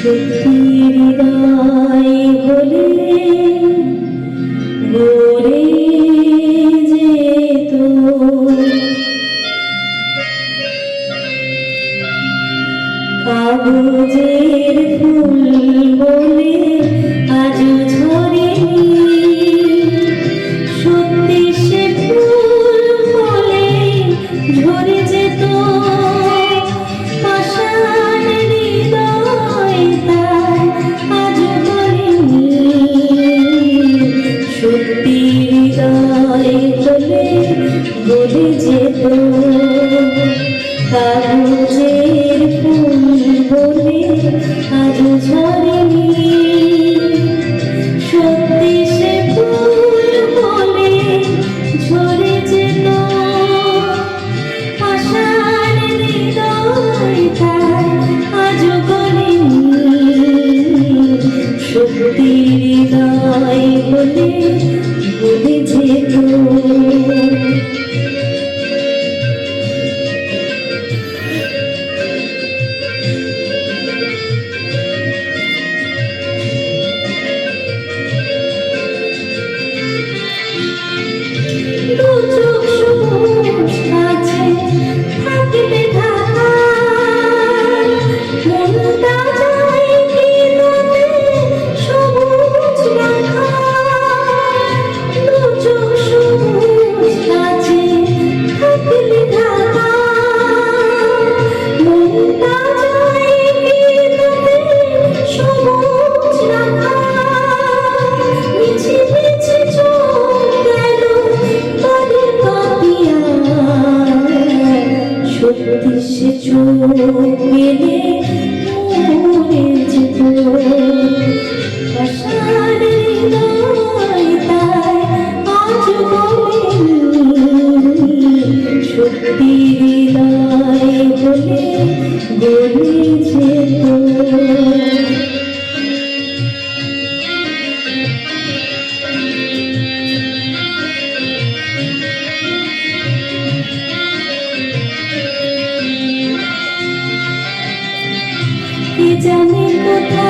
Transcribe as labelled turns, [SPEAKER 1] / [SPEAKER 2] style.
[SPEAKER 1] সত্যির হৃদয় হলে বলে যেত। কাগজের ফুল বলে 青春 দিশে চোখ মেলে মরে যেত সত্যি হৃদয় বলে বলেছে তো। 一家人不。